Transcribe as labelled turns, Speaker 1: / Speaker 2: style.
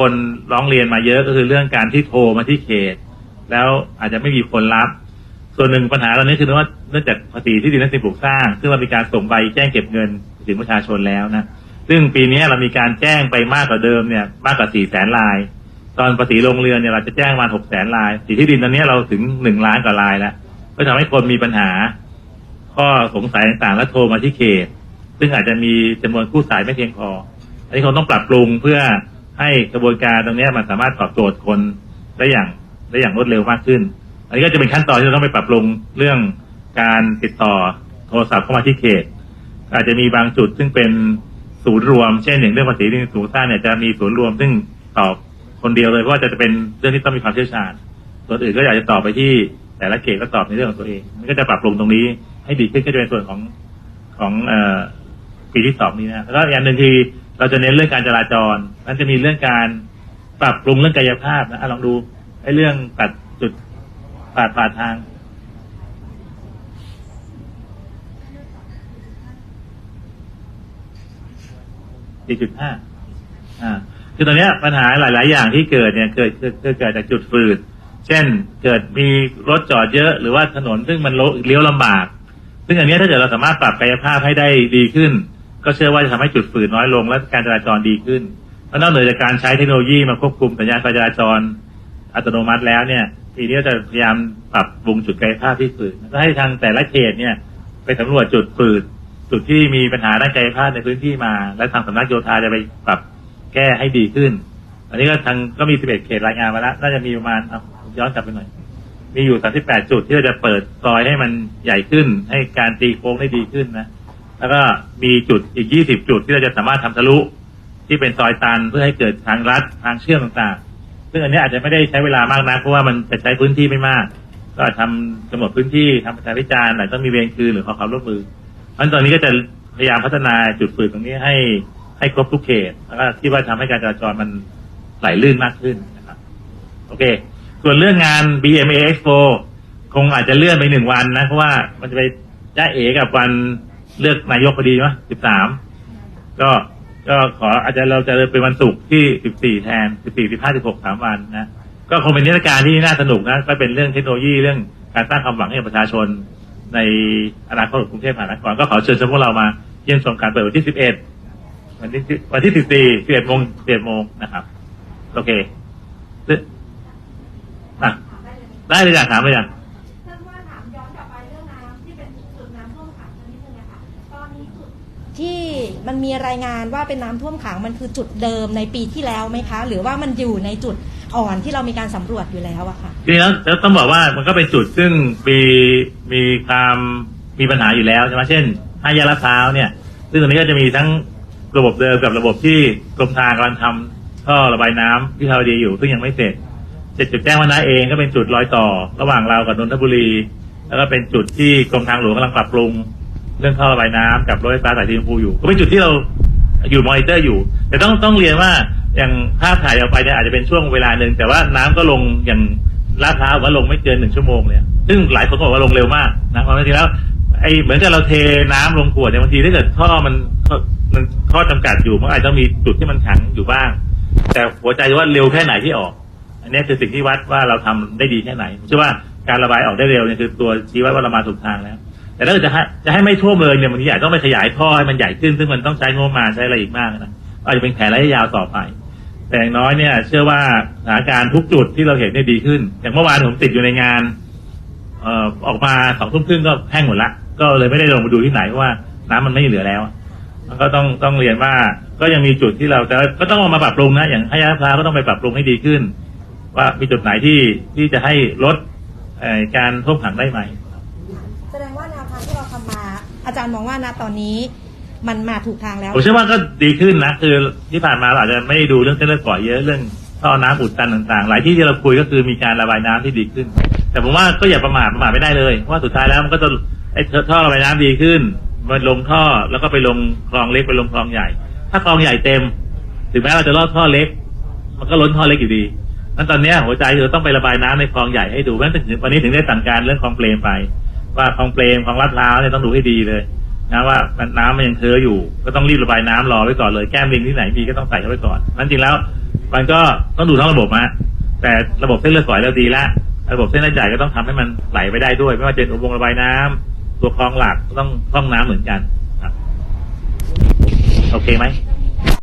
Speaker 1: คนร้องเรียนมาเยอะก็คือเรื่องการที่โทรมาที่เขต แล้วอาจจะไม่มีคนรับ ส่วนหนึ่งปัญหาตอนนี้คือว่าเนื่องจากภาษีที่ดินและสิ่งปลูกสร้าง ซึ่งเรามีการส่งใบแจ้งเก็บเงินถึงประชาชนแล้วนะซึ่งปีนี้เรามีการแจ้งไปมากกว่าเดิมเนี่ยมากกว่า4แสนลาย ตอนภาษีโรงเรือนเนี่ยเราจะแจ้งมา6แสนลายภาษีที่ดินตอนนี้เราถึง1ล้านกว่าลายแล้วก็ทำให้คนมีปัญหา ข้อสงสัยต่างๆแล้วโทรมาที่เขต ซึ่งอาจจะมีจำนวนผู้สายไม่เพียงพอ อันนี้คงต้องปรับปรุงเพื่อ ให้กระบวนการตรงนี้มันสามารถตอบโจทย์คนได้อย่างได้อย่างรวดเร็วมากขึ้น อันนี้ก็จะเป็นขั้นตอนที่เราต้องไปปรับปรุงเรื่องการติดต่อโทรศัพท์เข้ามาที่เขต อาจจะมีบางจุดซึ่งเป็นศูนย์รวม เช่นอย่างเรื่องภาษีที่สูงสร้างเนี่ยจะมีศูนย์รวม ซึ่งตอบคนเดียวเลยเพราะว่าจะเป็นเรื่องที่ต้องมีความเชี่ยวชาญส่วนอื่นก็อยากจะตอบไปที่แต่ละเขตก็ตอบในเรื่องของตัวเอง มันก็จะปรับปรุงตรงนี้ให้ดีขึ้นก็จะเป็นส่วนของของอ่อปีที่สองนี้นะแล้วอีกอันหนึ่งคือ เราจะเน้นเรื่องการจราจร มันจะมีเรื่องการปรับปรุงเรื่องกายภาพนะอะลองดูไอ้เรื่องตัดจุดปาดปาดทาง4.5อ่า คือตอนนี้ปัญหาหลาย ๆ อย่างที่เกิดเนี่ยเกิดเกิดเกิดจากจุดฝืด เช่น เกิดมีรถจอดเยอะ หรือว่าถนนซึ่งมันเลี้ยวลำบาก ซึ่งอันนี้ถ้าเกิดเราสามารถปรับกายภาพให้ได้ดีขึ้น ก็เชื่อว่าจะทำให้จุดฝืดน้อยลง และการจราจรดีขึ้นเพราะนอกเหนือจากการใช้เทคโนโลยีมาควบคุมสัญญาณไฟจราจรอัตโนมัติแล้วเนี่ยทีนี้จะพยายามปรับปรุงจุดกายภาพที่ฝืดแล้วก็ให้ทางแต่ละเขตเนี่ย ไปสำรวจจุดฝืดจุดที่มีปัญหาด้านกายภาพในพื้นที่มา และทางสำนักโยธาจะไปปรับแก้ให้ดีขึ้น อันนี้ก็ทางก็มี 11 เขตรายงานมาแล้ว น่าจะมีประมาณย้อนกลับไปหน่อย มีอยู่ 38 จุดที่เราจะเปิดซอยให้มันใหญ่ขึ้น ให้การตีโค้งได้ดีขึ้นนะ แล้วก็มีจุดอีก 20 จุดที่เราจะสามารถทำทะลุ ที่เป็นซอยตันเพื่อให้เกิดทางลัดทางเชื่อมต่างๆ ซึ่งอันนี้อาจจะไม่ได้ใช้เวลามากนะเพราะว่ามันจะใช้พื้นที่ไม่มาก ก็ทำกำหนดพื้นที่ทำประชาพิจารณ์หรือต้องมีเวรคืนหรือขอความร่วมมือเพราะฉะนั้นตอนนี้ก็จะพยายามพัฒนาจุดฝืดตรงนี้ให้ให้ครบทุกเขตแล้วก็คิดว่าทำให้การจราจรมันไหลลื่นมากขึ้นนะครับ โอเค ส่วนเรื่องงาน BMA Expo คงอาจจะเลื่อนไปหนึ่งวันนะเพราะว่ามันจะไปจ้าเอกับวัน เลือกนายกพอดีมั้ยสิบสามก็ก็ขออาจจะเราจะเป็นวันศุกร์ที่สิบสี่แทนสิบสี่สิบห้าสิบหกสามวันนะก็คงเป็นนิทรรศการที่น่าสนุกนะก็เป็นเรื่องเทคโนโลยีเรื่องการสร้างความหวังให้กับประชาชน ในอนาคตของกรุงเทพมหานครก็ขอเชิญชวนพวกเรามาเยี่ยมชมการเปิดวันที่สิบเอ็ดวันที่วันที่สิบสี่สิบเอ็ดโมงสิบเอ็ดโมงนะครับ โอเคอะได้เลยจ้ะถามเลยจ้ะ
Speaker 2: ท่าน ที่มันมีรายงานว่าเป็นน้ำท่วมขังมันคือจุดเดิมในปีที่แล้วไหมคะ หรือว่ามันอยู่ในจุดอ่อนที่เรามีการสำรวจอยู่แล้วอะค่ะ
Speaker 1: แล้วแล้วต้องบอกว่ามันก็เป็นจุดซึ่งมีมีความมีปัญหาอยู่แล้วใช่ไหมเช่นห้ายกลาดพร้าวเนี่ย ซึ่งตรงนี้ก็จะมีทั้งระบบเดิมกับระบบที่กรมทางกำลังทำท่อระบายน้ำที่ทาวดีอยู่ซึ่งยังไม่เสร็จเจ็ดจุดแจ้งวัฒนะเองก็เป็นจุดรอยต่อ ระหว่างเรากับนนทบุรี แล้วก็เป็นจุดที่กรมทางหลวงกำลังปรับปรุง เรื่องท่อระบายน้ำกับรถไฟฟ้าสายสีชมพูอยู่ ก็เป็นจุดที่เราอยู่มอนิเตอร์อยู่ แต่ต้องต้องเรียนว่าอย่างภาพถ่ายออกไปเนี่ยอาจจะเป็นช่วงเวลาหนึ่งแต่ว่าน้ำก็ลงอย่างลาดพร้าวว่าลงไม่เกินหนึ่งชั่วโมงเลยซึ่งหลายคนบอกว่าลงเร็วมากนะความจริงแล้วไอ้เหมือนกับเราเทน้ำลงขวดเนี่ยบางทีถ้าเกิดท่อมันมันข้อจำกัดอยู่มันอาจจะมีจุดที่มันขังอยู่บ้าง แต่หัวใจว่าเร็วแค่ไหนที่ออก อันนี้คือสิ่งที่วัดว่าเราทำได้ดีแค่ไหนเชื่อว่าการระบายออกได้เร็วเนี่ยคือตัวชี้วัดว่าเรามาถูกทางแล้ว แต่ถ้าจะให้จะให้ไม่ท่วมเลยเนี่ยบางทีอาจต้องไปขยายท่อให้มันใหญ่ขึ้น ซึ่งมันต้องใช้งบมาใช้อะไรอีกมากนะอาจจะเป็นแผนระยะยาวต่อไป แต่อย่างน้อยเนี่ย เชื่อว่าสถานการณ์ทุกจุดที่เราเห็นเนี่ยดีขึ้น อย่างเมื่อวานผมติดอยู่ในงานเอ่อออกมาสองทุ่มครึ่งก็แห้งหมดละก็เลยไม่ได้ลงมาดูที่ไหนเพราะว่าน้ำมันไม่เหลือแล้วมันก็ต้องต้องเรียนว่าก็ยังมีจุดที่เราแต่ก็ต้องเอามาปรับปรุงนะอย่างให้ยาพราก็ต้องไปปรับปรุงให้ดีขึ้น ว่ามีจุดไหนที่ที่จะให้ลดการท่วมขังได้ไหม
Speaker 2: อาจารย์มองว่าณตอนนี้มันมาถูกทางแล้ว
Speaker 1: ผมเชื่อว่าก็ดีขึ้นนะ คือที่ผ่านมาเราอาจจะไม่ได้ดูเรื่องเส้นเลือดฝอยเยอะเรื่องท่อน้ำอุดตันต่างๆ หลายที่ที่เราคุยก็คือมีการระบายน้ำที่ดีขึ้น แต่ผมว่าก็อย่าประมาทประมาทไม่ได้เลยว่าสุดท้ายแล้วมันก็จะไอ้ท่อระบายน้ำดีขึ้น มันลงท่อแล้วก็ไปลงคลองเล็กไปลงคลองใหญ่ ถ้าคลองใหญ่เต็ม ถึงแม้เราจะลอดท่อเล็ก มันก็ล้นท่อเล็กอยู่ดีนั้นตอนนี้หัวใจคือต้องไประบายน้ำในคลองใหญ่ให้ดูแม้ถึงวันนี้ถึงได้สั่งการเรื่องคลองเปรมไป ว่าคลองเปรมคลองลาดพร้าวเนี่ยต้องดูให้ดีเลยนะว่าน้ำมันยังเทออยู่ ก็ต้องรีบระบายน้ำรอไว้ก่อนเลยแก้มลิงที่ไหนมีก็ต้องใส่เข้าไปก่อนนั้นจริงแล้ว มันก็ต้องดูทั้งระบบนะแต่ระบบเส้นเลือดฝอยเราดีแล้วระบบเส้นเลือดใหญ่ก็ต้องทำให้มันไหลไปได้ด้วย ไม่ว่าจะเป็นอุโมงค์ระบายน้ำตัวคลองหลักก็ต้องพร่องน้ำเหมือนกันครับ โอเคไหม